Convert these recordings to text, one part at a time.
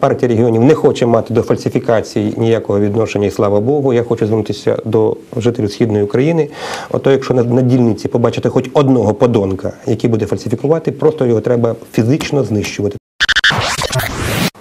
Партія регіонів не хоче мати до фальсифікації ніякого відношення, і слава Богу. Я хочу звернутися до жителів східної України. Ото, якщо на, дільниці побачите хоч одного подонка, який буде фальсифікувати, просто його треба фізично знищувати.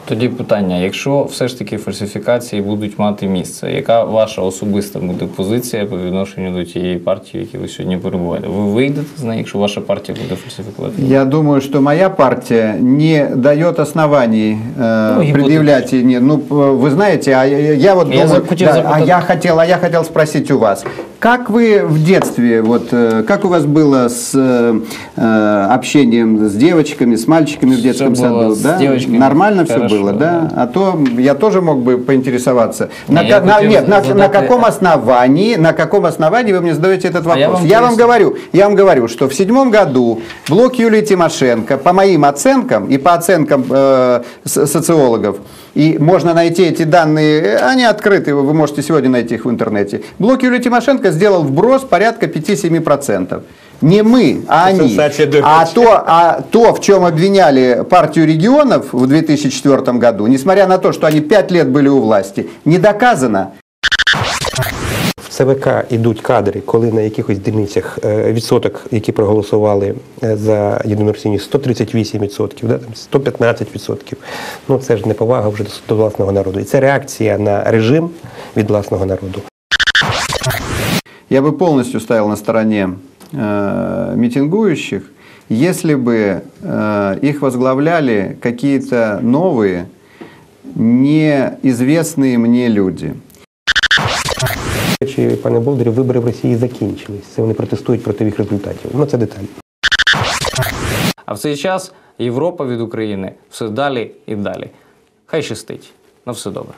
Тоді питання: якщо все ж таки фальсифікації будуть мати місце, яка ваша особиста буде позиція по відношенню до тієї партії, в якій ви сьогодні перебуваєте? Ви вийдете з неї, якщо ваша партія буде фальсифікувати? Я думаю, что моя партия не дает оснований э, Ну, гипотетически. предъявлять. и Не, ну, п- вы знаете, а я, я вот Я думаю, за- хотел да, а запытать- я хотел, а я хотел спросить у вас, как вы в детстве, вот, э, как у вас было с э, э, общением с девочками, с мальчиками в детском было саду? с да? девочками Нормально все хорошо, Было, да? А то я тоже мог бы поинтересоваться. На, я на- нет, на, на каком основании, на каком основании вы мне задаете этот вопрос? я вам я вам говорю, я вам говорю, что в седьмом году блок Юлии Тимошенко, по моим оценкам и по оценкам э, социологов, и можно найти эти данные, они открыты, вы можете сегодня найти их в интернете. Блок Юлии Тимошенко сделал вброс порядка 5-7% Не мы, а они. Сенсация, да. А то, а то, в чем обвиняли партию регионов в 2004 году, несмотря на то, что они пять лет были у власти, не доказано. В ЦВК йдуть кадри, коли на якихось дільницях е, відсоток, які проголосували е, за Єдину Росію, 138%, да, там 115%. Ну це ж неповага вже до, до власного народу. І це реакція на режим від власного народу. Я бы полностью стоял на стороне э, митингующих, если бы э, их возглавляли какие-то новые, неизвестные мне люди. Чи пане Болдерів, вибори в Росії закінчились. Це вони протестують проти їх результатів. Ну це деталі. А в цей час Європа від України все далі і далі. Хай щастить. На все добре.